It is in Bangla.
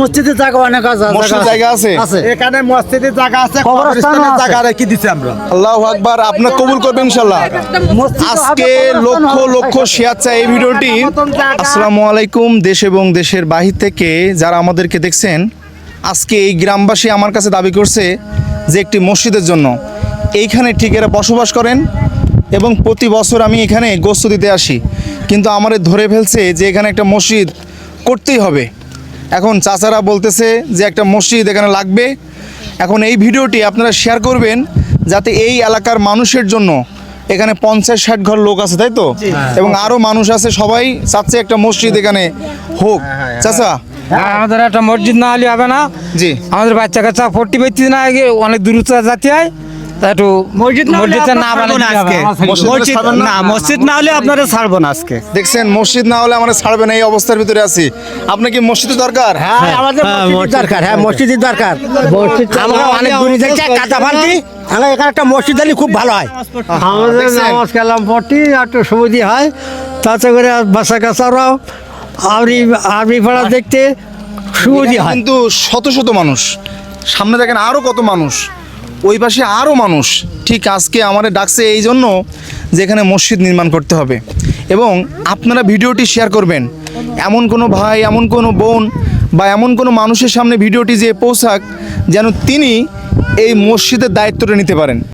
মসজিদের জায়গা অনেক আছে জায়গা আছে? এখানে মসজিদের জায়গা আছে কবরস্থানের জায়গা রেখে দিছি আমরা? আল্লাহ আকবার আপনার কবুল করবেন ইনশাল্লাহ আজকে লক্ষ লক্ষ শেয়ার চাই এই ভিডিওটি। আসসালামু আলাইকুম দেশ এবং দেশের বাহির থেকে যারা আমাদেরকে দেখছেন আজকে এই গ্রামবাসী আমার কাছে দাবি করছে যে একটি মসজিদের জন্য। এইখানে ঠিক এরা বসবাস করেন এবং প্রতি বছর আমি এখানে গোস্ত দিতে আসি। কিন্তু আমারে ধরে ফেলছে যে এখানে একটা মসজিদ করতেই হবে। এখন চাচারা বলতেছে যে একটা মসজিদ এখানে লাগবে। এখন এই ভিডিওটি আপনারা শেয়ার করবেন যাতে এই এলাকার মানুষের জন্য এখানে পঞ্চাশ ষাট ঘর লোক আছে তাই তো? এবং আরও মানুষ আছে সবাই চাচ্ছে একটা মসজিদ এখানে হোক। চাচা? হ্যাঁ, আমাদের একটা মসজিদ না হলে হবে না। জি। আমাদের বাচ্চা কাচ্চা ফোর্টি পেতে না আগে অনেক দূর জাতি হয়। একটু মসজিদ না? মসজিদ না মসজিদ না? হলে আপনারা ছাড়বো না আজকে। দেখছেন মসজিদ না হলে আমরা ছাড়বে না এই অবস্থার ভিতরে আছি। আপনার কি মসজিদ দরকার? হ্যাঁ আমাদের মসজিদ দরকার হ্যাঁ মসজিদের দরকার। আমরা অনেক দূরে যাচ্ছি কাঁচা ফালতি আমরা এখানে একটা মসজিদ হলে খুব ভালো হয়। আমাদের দেখছেন? নামাজ কালাম পড়তি একটু সুবিধা হয়। তাতে করে বাসা কাছারাও পাড়া দেখতে সুবিধা হয়। কিন্তু শত শত মানুষ। সামনে দেখেন আরও কত মানুষ। ওই পাশে আরও মানুষ। ঠিক আজকে আমাদের ডাকছে এই জন্য যেখানে মসজিদ নির্মাণ করতে হবে। এবং আপনারা ভিডিওটি শেয়ার করবেন। এমন কোনো ভাই, এমন কোনো বোন বা এমন কোনো মানুষের সামনে ভিডিওটি যে পৌঁছাক, যেন তিনি এই মসজিদের দায়িত্বটা নিতে পারেন।